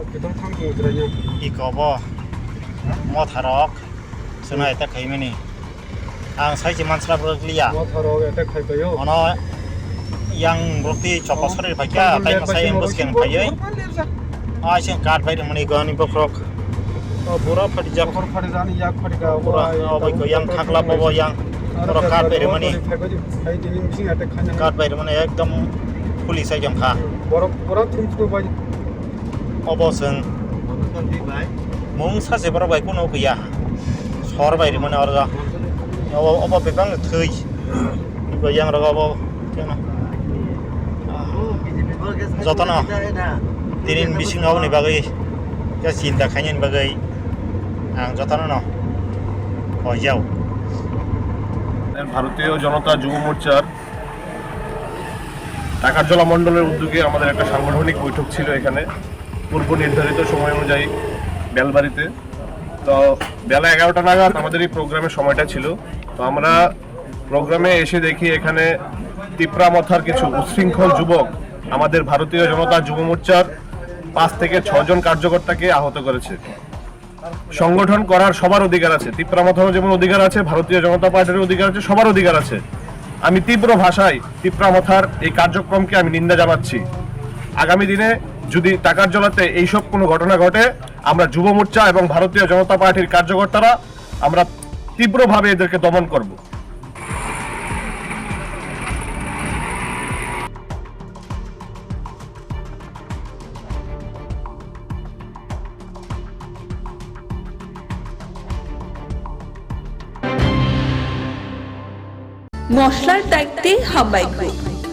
Kita thang tu teranya. Iko bo mo tharok sunai ta khai mani ang sai chi mansra broklia Mau tharo eta khai kayo. ono yang brokti chopa sore bhakya tai ma sai ambus a sing kat bai mani gani bokrok pura phati jak Kor phari jani yak phari ka. pura obai ko yang thakla bobo yang pura kat bai mani Khai dini bising eta khanya. kat bai mani ekdom police একদম খা Borok borok অবসন মূ সাজেবার গিয়া সর বাইরে মানে আর of বেপা থই আমার যত দিন বিশ চিন্তা খাইনি বাকে আং যত ভারতীয় জনতা যুব মোর্চার টাকার জলা মন্ডলের উদ্যোগে আমাদের একটা সাংগঠনিক বৈঠক ছিল এখানে। পূর্ব নির্ধারিত সময় অনুযায়ী বেলবাড়িতে। তো বেলা এগারোটা নাগাদ আমাদের এই প্রোগ্রামের সময়টা ছিল। তো আমরা প্রোগ্রামে এসে দেখি এখানে তিপ্রামথার কিছু উচ্ছৃঙ্খল যুবক, আমাদের ভারতীয় জনতা যুব মোর্চার পাঁচ থেকে ছজন কার্যকর্তাকে আহত করেছে। সংগঠন করার সবার অধিকার আছে। তিপ্রামথারও যেমন অধিকার আছে, ভারতীয় জনতা পার্টির অধিকার আছে, সবার অধিকার আছে। আমি তীব্র ভাষায় তিপ্রামথার এই কার্যক্রমকে আমি নিন্দা জানাচ্ছি। আগামী দিনে যদি টাকার জলাতে এইসব কোনো ঘটনা ঘটে, আমরা যুব মোর্চা এবং ভারতীয় জনতা পার্টির কার্যকর্তারা আমরা তীব্রভাবে এদেরকে দমন করব। মশলার দায়িত্বে হাম্বাই